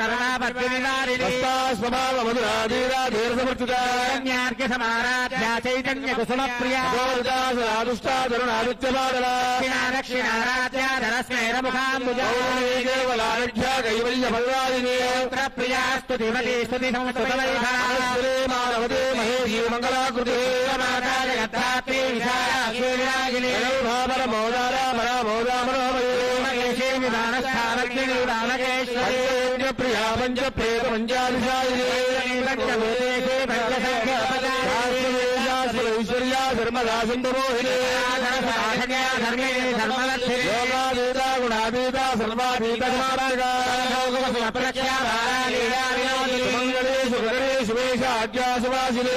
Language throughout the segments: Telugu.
సర్వాపత్తినివారిణి కన్యార్ఘ్య సమారాధ్యా చైతన్య కుసుమ ప్రియ మంగళాకృతి మాతా జగద్ధాత్రి విశాలాగిని మహేషే పంచభూతేషు పంచసంఖ్యోపచారిణి ఐశ్వర్యా ధర్మదా సింధుమోహిని ధర్మే ధర్మలక్ష్మి యోగాదీత గుణాదీత సర్వాదీత మంగళే సుగరే శుభేష ఆజ్ఞా సువాసిని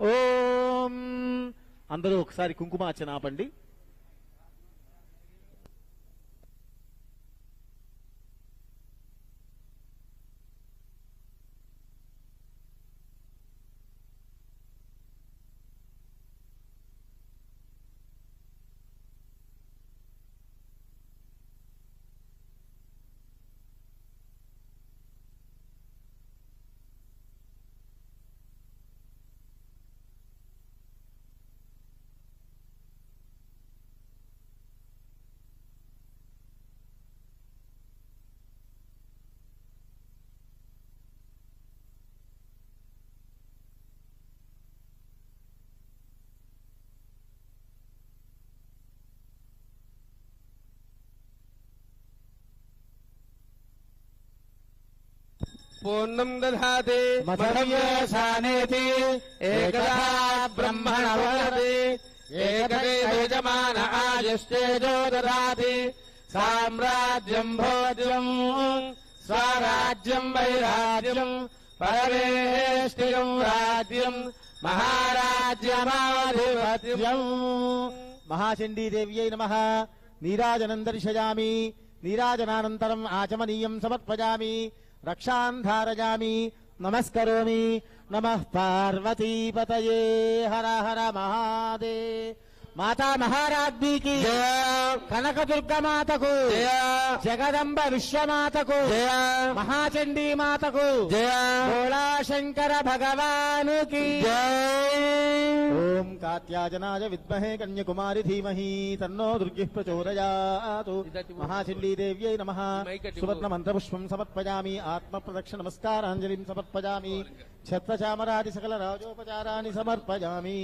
ఓం. అందరూ ఒకసారి కుంకుమార్చన ఆపండి. పూర్ణం దధాతి మధవ్యసానేతి ఏకదా బ్రహ్మణ వదతి ఏకదేశమాన ఆయుష్టేజో దదాతి సామ్రాజ్యం భోజ్యం స్వరాజ్యం వైరాజ్యం పరమేష్టియం రాజ్యం మహారాజ్యమాధిపత్యం మహాచండీదేవ్యై నమ నీరాజనం దర్శయామి నీరాజనానంతరం ఆచమనీయం సమర్పయామి రక్షాన్ ధారయామి నమస్కరోమి నమ పార్వతీపతయే హర హర మహాదే మాతా మహారాజ్ఞీకి కనకదుర్గ మాతకు జయ జగదంబ విశ్వమాతకు జయ మహాచండీ మాతకు జయ భోళాశంకర భగవానుకి జయ कात्याजनाय विमहे कन्याकुमारी धीमहि तन्नो दुर्गिः प्रचोदयात् महासिल्लीदेव्यै नमः सुवर्णमन्त्रपुष्पम् समर्पयामि आत्मप्रदक्षिणमस्काराञ्जलिम् समर्पयामि छत्रचामरादि सकलराजोपचारा समर्पयामि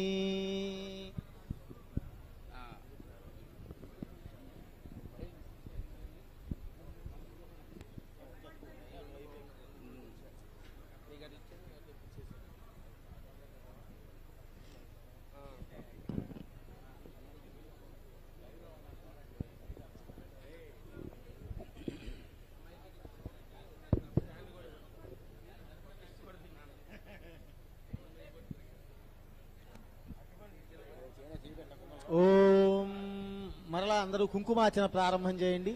అందరూ కుంకుమార్చన ప్రారంభం చేయండి.